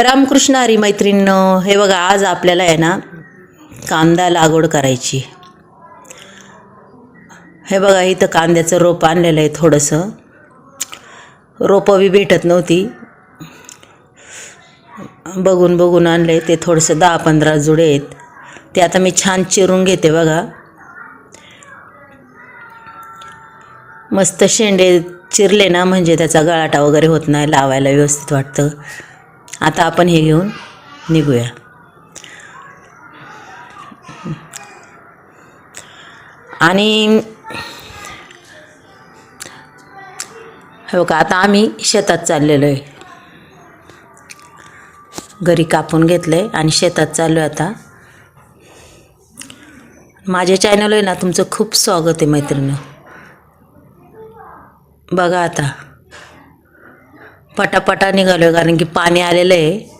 रामकृष्ण हरी मैत्रिणीनं हे बघा आज आपल्याला आहे ना कांदा लागवड करायची. हे बघा इथं कांद्याचं रोप आणलेलं आहे थोडंसं. रोपं बी भेटत नव्हती. बघून बघून आणलं आहे ते थोडंसं दहा पंधरा जुडे आहेत. ते आता मी छान चिरून घेते बघा. मस्त शेंडे चिरले ना म्हणजे त्याचा गळाटा वगैरे होत नाही लावायला व्यवस्थित वाटतं. आता आपण हे घेऊन निघूया. आणि हो का आता आम्ही शेतात चाललेलो आहे. घरी कापून घेतलं आहे आणि शेतात चाललो आहे आता. माझ्या चॅनल आहे ना तुमचं खूप स्वागत आहे मैत्रिणी. बघा आता. पटापटा निघालो आहे कारण की पाणी आलेलं आहे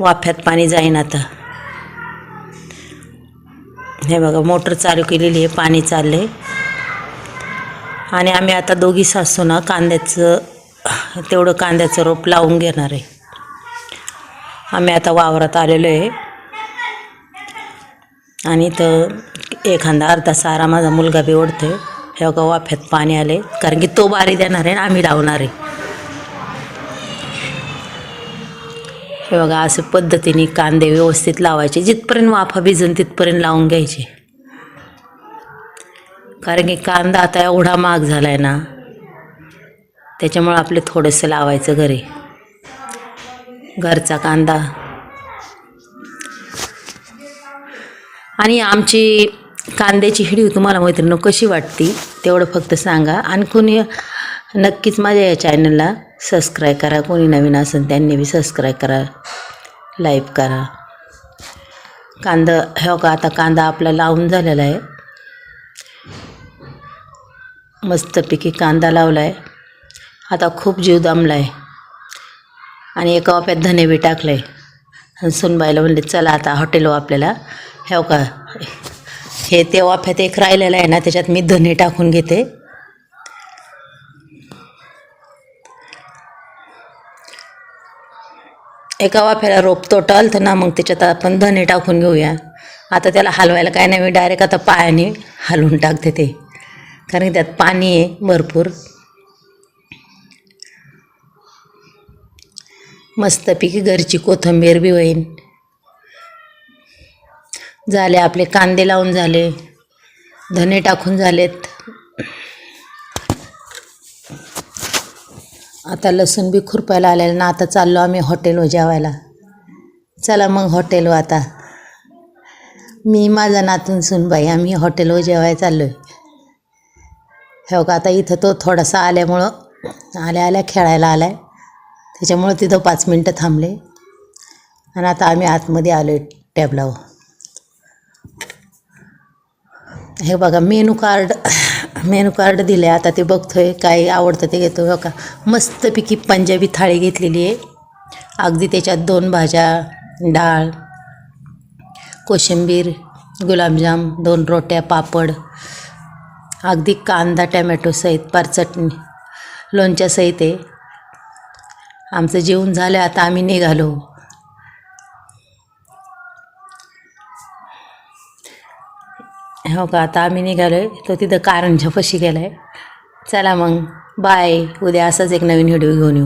वाफ्यात पाणी जाईन आता. हे बघा मोटर चालू केलेली आहे पाणी चालले आणि आम्ही आता दोघी सासू ना कांद्याचं तेवढं कांद्याचं रोप लावून घेणार आहे. आम्ही आता वावरात आलेलो आहे. आणि इथं एखादा अर्धा सारा माझा मुलगा बी ओढतो हे बघा वाफ्यात पाणी आले कारण की तो बारी देणार आहे आम्ही लावणार आहे. हे बघा असं पद्धतीने कांदे व्यवस्थित लावायचे. जिथपर्यंत वाफा भिजून तिथपर्यंत लावून घ्यायचे. कारण की कांदा आता एवढा महाग झाला आहे ना त्याच्यामुळं आपले थोडंसं लावायचं घरी. घरचा कांदा. आणि आमची कांद्याची हिडीव तुम्हाला मैत्रिणी कशी वाटती तेवढं फक्त सांगा. आणि कोणी नक्कीच माझ्या या चॅनलला सबस्क्राईब करा. कोणी नवीन असेल त्यांनी बी सबस्क्राईब करा. लाईक करा. कांदा हो का आता कांदा आपला लावून झालेला आहे. मस्तपैकी कांदा लावला आहे आता खूप जीव दमला आहे आणि एका वाप्यात धने बी टाकलं आहे आणि सुनबाईला म्हणले चला आता हॉटेल आपल्याला. हो का हे ते वाफ्यात एक राहिलेलं आहे ना त्याच्यात मी धने टाकून घेते. एका वाफ्याला रोप तोटाल तर ना मग त्याच्यात आपण धने टाकून घेऊया. आता त्याला हलवायला काय नाही मी डायरेक्ट आता पायाने हलवून टाकते ते. कारण की त्यात पाणी आहे भरपूर. मस्तपैकी घरची कोथिंबीर बी होईन. झाले आपले कांदे लावून झाले. धने टाकून झालेत. आता लसूण बी खुरपायला आलेलं ना आता चाललो आम्ही हॉटेलवर जेवायला. चला मग हॉटेलवर आता. मी माझा नातून सुनबाई आम्ही हॉटेलवर जेवायला चाललो आहे हो का आता इथं तो थोडासा आल्यामुळं आल्या आल्या खेळायला आला आहे त्याच्यामुळं तिथं पाच मिनटं थांबले. आणि आता आम्ही आतमध्ये आलो आहे टॅबलावर हे बघा मेनू कार्ड मेनू कार्ड दिलं आहे आता ते बघतोय काय आवडतं ते घेतो हो का मस्तपैकी पंजाबी थाळी घेतलेली आहे. अगदी त्याच्यात दोन भाज्या डाळ कोशिंबीर गुलाबजाम दोन रोट्या पापड अगदी कांदा टॅमॅटो सहित पार चटणी लोणच्या सहित आहे. आमचं जेवण झालं आता आम्ही निघालो. हो का? आता आम्ही निघालो आहे तो तिथं कारंजा फशी गेला आहे चला मग. बाय उद्या असाच एक नवीन व्हिडिओ घेऊन येऊ.